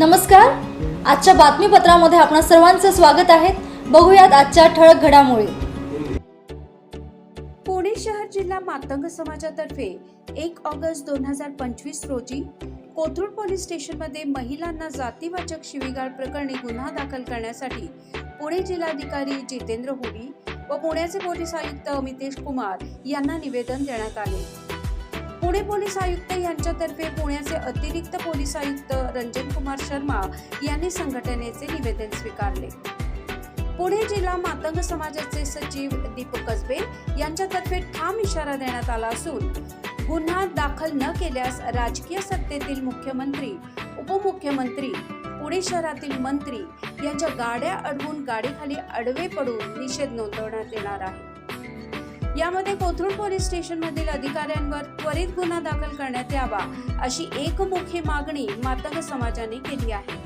नमस्कार. आजच्या बातमीपत्रामध्ये आपणा सर्वांचं स्वागत आहे. बघूयात आजच्या ठळक घडामोडी. पुणे शहर जिल्हा मातंग समाजातर्फे एक ऑगस्ट दोन हजार पंचवीस रोजी कोथरूड पोलीस स्टेशनमध्ये महिलांना जातीवाचक शिवीगाळ प्रकरणी गुन्हा दाखल करण्यासाठी पुणे जिल्हाधिकारी जितेंद्र होडी व पुण्याचे पोलीस आयुक्त अमितेश कुमार यांना निवेदन देण्यात आले. पुणे पोलीस आयुक्त यांच्यातर्फे पुण्याचे अतिरिक्त पोलीस आयुक्त रंजन कुमार शर्मा यांनी संघटनेचे निवेदन स्वीकारले. पुणे जिल्हा मातंग समाजाचे सचिव दीपक कसबे यांच्यातर्फे ठाम इशारा देण्यात आला असून गुन्हा दाखल न केल्यास राजकीय सत्तेतील मुख्यमंत्री उपमुख्यमंत्री पुणे शहरातील मंत्री यांच्या गाड्या अडवून गाडीखाली अडवे पडून निषेध नोंदवण्यात येणार आहे. यामध्ये कोथरूड पोलीस स्टेशनमधील अधिकाऱ्यांवर त्वरित गुन्हा दाखल करण्यात यावा अशी एकमुखी मागणी मातंग समाजाने केली आहे.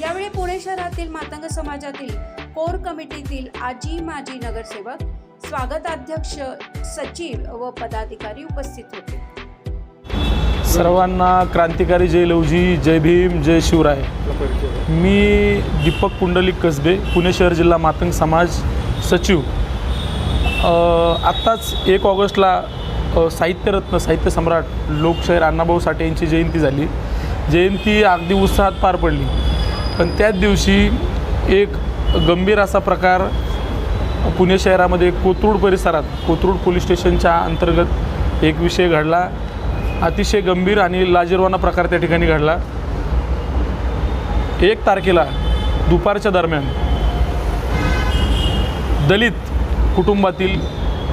यावेळी पुणे शहरातील मातंग समाजातील कोर कमिटीतील आजी माजी नगरसेवक स्वागताध्यक्ष सचिव व पदाधिकारी उपस्थित होते. सर्वांना क्रांतिकारी जय लवजी जय भीम जय शिवराय. मी दीपक पुंडलिक कसबे पुणे शहर जिल्हा मातंग समाज सचिव. आत्ताच एक ऑगस्टला साहित्यरत्न साहित्य सम्राट लोकशाहीर अण्णाभाऊ साठे यांची जयंती झाली. जयंती अगदी उत्साहात पार पडली. पण त्याच दिवशी एक गंभीर असा प्रकार पुणे शहरामध्ये कोथरूड परिसरात कोथरूड पोलीस स्टेशनच्या अंतर्गत एक विषय घडला. अतिशय गंभीर आणि लाजीरवाना प्रकार त्या ठिकाणी घडला. एक तारखेला दुपारच्या दरम्यान दलित कुटुंबातील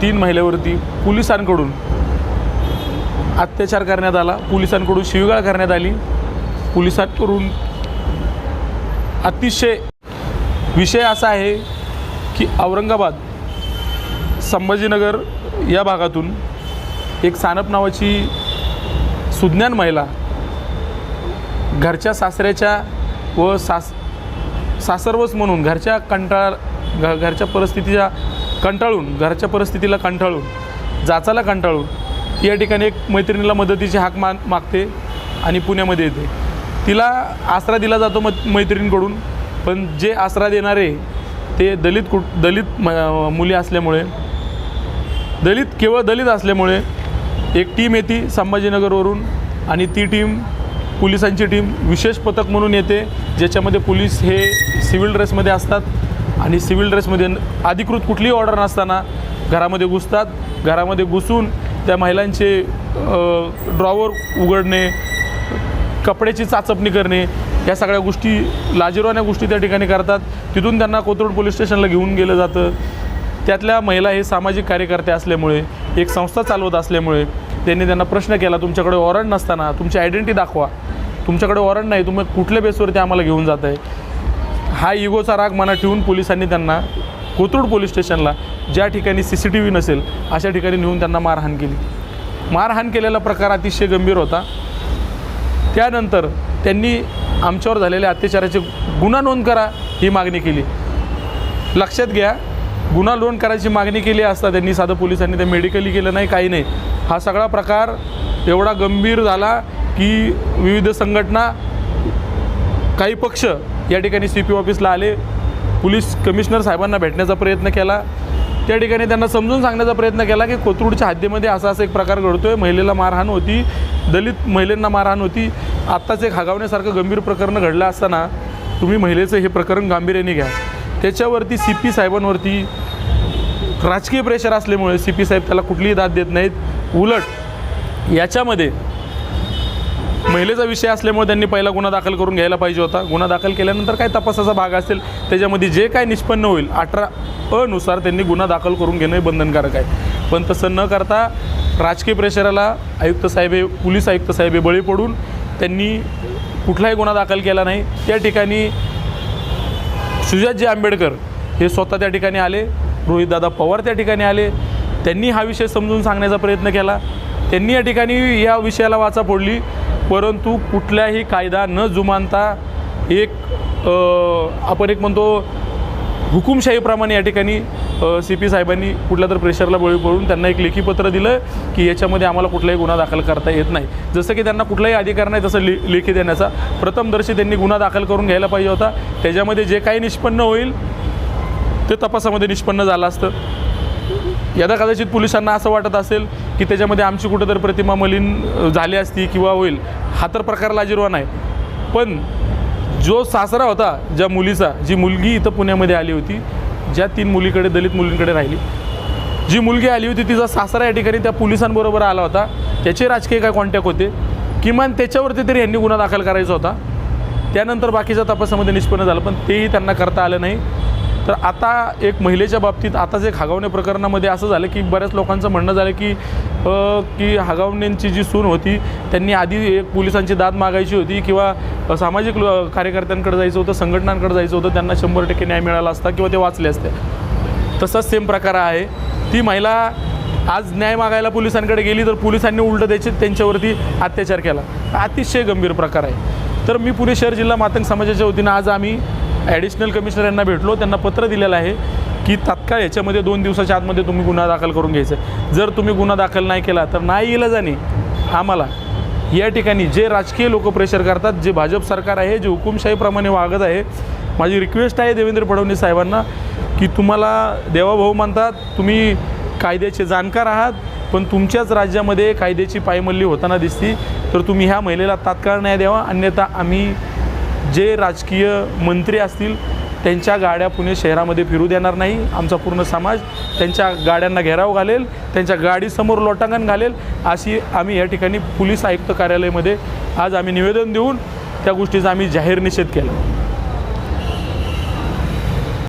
तीन महिलेवरती पोलिसांकडून अत्याचार करण्यात आला. पोलिसांकडून शिवीगाळ करण्यात आली. पोलिसांकडून अतिशय विषय असा आहे की औरंगाबाद संभाजीनगर या भागातून एक सानप नावाची सुज्ञान महिला घरच्या सासऱ्याच्या व सास सासरवस म्हणून घरच्या कंटाळ घ घरच्या परिस्थितीच्या कंटाळून घरच्या परिस्थितीला कंटाळून जाचाला कंटाळून या ठिकाणी एक मैत्रिणीला मदतीची हाक माग मागते आणि पुण्यामध्ये येते. तिला आसरा दिला जातो म मैत्रिणीकडून पण जे आसरा देणारे ते दलित कुट दलित म मुली असल्यामुळे दलित केवळ दलित असल्यामुळे एक टीम येते संभाजीनगरवरून आणि ती टीम पोलिसांची टीम विशेष पथक म्हणून येते ज्याच्यामध्ये पोलीस हे सिव्हिल ड्रेसमध्ये असतात. आणि सिव्हिल ड्रेसमध्ये अधिकृत कुठलीही ऑर्डर नसताना घरामध्ये घुसतात घरामध्ये घुसून त्या महिलांचे ड्रॉवर उघडणे कपड्याची चाचपणी करणे या सगळ्या गोष्टी लाजिरवाण्या गोष्टी त्या ठिकाणी करतात. तिथून त्यांना कोथरूड पोलीस स्टेशनला घेऊन गेलं जातं. त्यातल्या महिला हे सामाजिक कार्यकर्ते असल्यामुळे एक संस्था चालवत असल्यामुळे त्यांनी त्यांना प्रश्न केला तुमच्याकडे वॉरंट नसताना तुमची आयडेंटिटी दाखवा. तुमच्याकडे वॉरंट नाही तुम्ही कुठल्या बेसवरती आम्हाला घेऊन जात आहे हा इगोचा राग मनात ठेवून पोलिसांनी त्यांना कोथरूड पोलीस स्टेशनला ज्या ठिकाणी सी सी टी व्ही नसेल अशा ठिकाणी नेऊन त्यांना मारहाण केली. मारहाण केलेला प्रकार अतिशय गंभीर होता. त्यानंतर त्यांनी आमच्यावर झालेल्या अत्याचाराचे गुन्हा नोंद करा ही मागणी केली. लक्षात घ्या गुन्हा नोंद करायची मागणी केली असता त्यांनी साधं पोलिसांनी ते मेडिकली केलं नाही काही नाही. हा सगळा प्रकार एवढा गंभीर झाला की विविध संघटना काही पक्ष या ठिकाणी सी पी ऑफिसला आले. पोलीस कमिशनर साहेबांना भेटण्याचा प्रयत्न केला. त्या ठिकाणी त्यांना समजून सांगण्याचा प्रयत्न केला की कोथरूडच्या हद्दीमध्ये असा असा एक प्रकार घडतो आहे महिलेला मारहाण होती. दलित महिलांना मारहाण होती. आत्ताच एक हगावण्यासारखं गंभीर प्रकरण घडलं असताना तुम्ही महिलेचं हे प्रकरण गांभीर्याने घ्या. त्याच्यावरती सी पी साहेबांवरती राजकीय प्रेशर असल्यामुळे सी पी साहेब त्याला कुठलीही दाद देत नाहीत. उलट याच्यामध्ये महिलेचा विषय असल्यामुळे त्यांनी पहिला गुन्हा दाखल करून घ्यायला पाहिजे होता. गुन्हा दाखल केल्यानंतर काय तपासाचा भाग असेल त्याच्यामध्ये जे काय निष्पन्न होईल अठरा अनुसार त्यांनी गुन्हा दाखल करून घेणं हे बंधनकारक आहे. पण तसं न करता राजकीय प्रेशराला आयुक्त साहेब हे पोलीस आयुक्त साहेब हे बळी पडून त्यांनी कुठलाही गुन्हा दाखल केला नाही. त्या ठिकाणी सुजातजी आंबेडकर हे स्वतः त्या ठिकाणी आले रोहितदादा पवार त्या ठिकाणी आले. त्यांनी हा विषय समजून सांगण्याचा प्रयत्न केला. त्यांनी या ठिकाणी या विषयाला वाचा फोडली. परंतु कुठल्याही कायदा न जुमानता एक आपण एक म्हणतो हुकुमशाहीप्रमाणे या ठिकाणी सी पी साहेबांनी कुठल्या तर प्रेशरला बळी पडून त्यांना एक लेखी पत्र दिलं की याच्यामध्ये आम्हाला कुठलाही गुन्हा दाखल करता येत नाही. जसं की त्यांना कुठलाही अधिकार नाही तसं ले लेखी देण्याचा. प्रथमदर्शी त्यांनी गुन्हा दाखल करून घ्यायला पाहिजे होता. त्याच्यामध्ये जे काही निष्पन्न होईल ते तपासामध्ये निष्पन्न झालं असतं. यदा कदाचित पोलिसांना असं वाटत असेल की त्याच्यामध्ये आमची कुठंतरी प्रतिमा मलिन झाली असती किंवा होईल हा तर प्रकार लाजिरवा नाही पण जो सासरा होता ज्या मुलीचा जी मुलगी इथं पुण्यामध्ये आली होती ज्या तीन मुलीकडे दलित मुलींकडे राहिली जी मुलगी आली होती तिचा सासरा या ठिकाणी त्या पोलिसांबरोबर आला होता. त्याचे राजकीय काय कॉन्टॅक्ट होते? किमान त्याच्यावरती तरी यांनी गुन्हा दाखल करायचा होता. त्यानंतर बाकीच्या तपासामध्ये निष्पन्न झालं पण तेही त्यांना करता आलं नाही. तर आता एक महिलेच्या बाबतीत आता जे हागावणे प्रकरणामध्ये असं झालं की बऱ्याच लोकांचं म्हणणं झालं की की हागावण्यांची जी सून होती त्यांनी आधी एक पोलिसांची दाद मागायची होती किंवा सामाजिक कार्यकर्त्यांकडे जायचं होतं संघटनांकडे जायचं होतं त्यांना शंभर टक्के न्याय मिळाला असता किंवा ते वाचले असते. तसाच सेम प्रकार आहे. ती महिला आज न्याय मागायला पोलिसांकडे गेली तर पोलिसांनी उलटं त्याचे त्यांच्यावरती अत्याचार केला. अतिशय गंभीर प्रकार आहे. तर मी पुणे शहर जिल्हा मातंग समाजाच्या वतीनं आज आम्ही ॲडिशनल कमिशनर यांना भेटलो त्यांना पत्र दिलेलं आहे की तात्काळ याच्यामध्ये दोन दिवसाच्या आतमध्ये तुम्ही गुन्हा दाखल करून घ्यायचा आहे. जर तुम्ही गुन्हा दाखल नाही केला तर नाही गेलं जाणे आम्हाला या ठिकाणी जे राजकीय लोक प्रेशर करतात जे भाजप सरकार आहे जे हुकुमशाहीप्रमाणे वागत आहे माझी रिक्वेस्ट आहे देवेंद्र फडणवीस साहेबांना की तुम्हाला देवाभाऊ म्हणतात तुम्ही कायद्याचे जाणकार आहात पण तुमच्याच राज्यामध्ये कायद्याची पायमल्ली होताना दिसती तर तुम्ही ह्या महिलेला तात्काळ न्याय द्यावा अन्यथा आम्ही जे राजकीय मंत्री असतील त्यांच्या गाड्या पुणे शहरामध्ये फिरू देणार नाही. आमचा पूर्ण समाज त्यांच्या गाड्यांना घेराव घालेल त्यांच्या गाडीसमोर लोटांगण घालेल अशी आम्ही या ठिकाणी पोलीस आयुक्त कार्यालयामध्ये आज आम्ही निवेदन देऊन त्या गोष्टीचा आम्ही जाहीर निषेध केला.